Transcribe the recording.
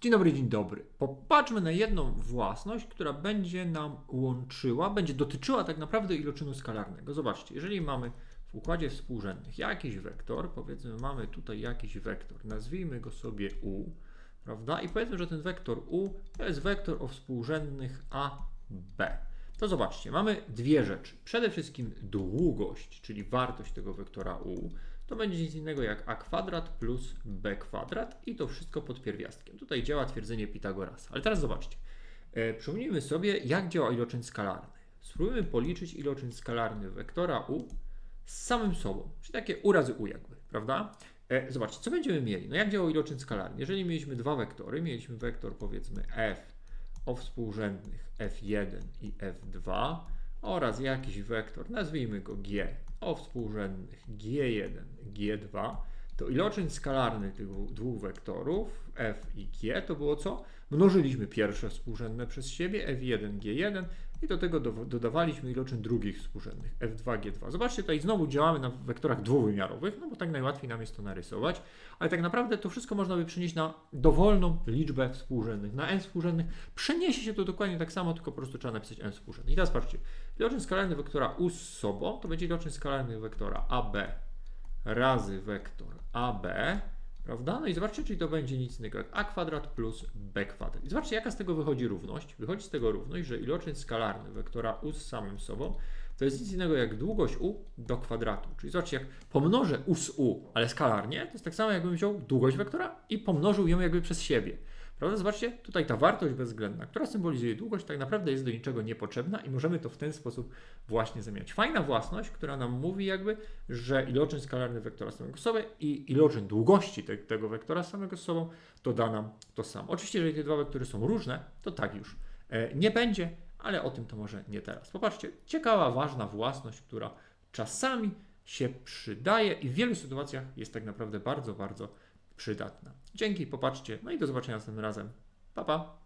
Dzień dobry, dzień dobry. Popatrzmy na jedną własność, która będzie nam łączyła, będzie dotyczyła tak naprawdę iloczynu skalarnego. Zobaczcie, jeżeli mamy w układzie współrzędnych jakiś wektor, powiedzmy mamy tutaj jakiś wektor, nazwijmy go sobie u, prawda? I powiedzmy, że ten wektor u to jest wektor o współrzędnych a, b. To zobaczcie, mamy dwie rzeczy. Przede wszystkim długość, czyli wartość tego wektora u, to będzie nic innego jak a kwadrat plus b kwadrat i to wszystko pod pierwiastkiem. Tutaj działa twierdzenie Pitagorasa. Ale teraz zobaczcie. E, przypomnijmy sobie, jak działa iloczyn skalarny. Spróbujmy policzyć iloczyn skalarny wektora u z samym sobą, czyli takie urazy u jakby, prawda? E, zobaczcie, co będziemy mieli? No jak działa iloczyn skalarny? Jeżeli mieliśmy dwa wektory, mieliśmy wektor powiedzmy f o współrzędnych f1 i f2 oraz jakiś wektor, nazwijmy go g, o współrzędnych g1, g2, to iloczyn skalarny tych dwóch wektorów f i g to było co? Mnożyliśmy pierwsze współrzędne przez siebie f1, g1 i do tego do, dodawaliśmy iloczyn drugich współrzędnych f2, g2. Zobaczcie, tutaj znowu działamy na wektorach dwuwymiarowych, no bo tak najłatwiej nam jest to narysować, ale tak naprawdę to wszystko można by przenieść na dowolną liczbę współrzędnych, na n współrzędnych. Przeniesie się to dokładnie tak samo, tylko po prostu trzeba napisać n współrzędnych. I teraz patrzcie, iloczyn skalarny wektora u z sobą to będzie iloczyn skalarny wektora ab razy wektor ab, prawda? No i zobaczcie, czyli to będzie nic innego jak a kwadrat plus b kwadrat. I zobaczcie, jaka z tego wychodzi równość. Wychodzi z tego równość, że iloczyn skalarny wektora u z samym sobą to jest nic innego jak długość u do kwadratu. Czyli zobaczcie, jak pomnożę u z u, ale skalarnie, to jest tak samo jakbym wziął długość wektora i pomnożył ją jakby przez siebie. Prawda? Zobaczcie, tutaj ta wartość bezwzględna, która symbolizuje długość, tak naprawdę jest do niczego niepotrzebna i możemy to w ten sposób właśnie zamieniać. Fajna własność, która nam mówi jakby, że iloczyn skalarny wektora samego sobie i iloczyn długości te, tego wektora samego z sobą to da nam to samo. Oczywiście, jeżeli te dwa wektory są różne, to tak już e, nie będzie, ale o tym to może nie teraz. Popatrzcie, ciekawa, ważna własność, która czasami się przydaje i w wielu sytuacjach jest tak naprawdę bardzo, bardzo przydatna. Dzięki, popatrzcie, no i do zobaczenia następnym razem. Pa, pa!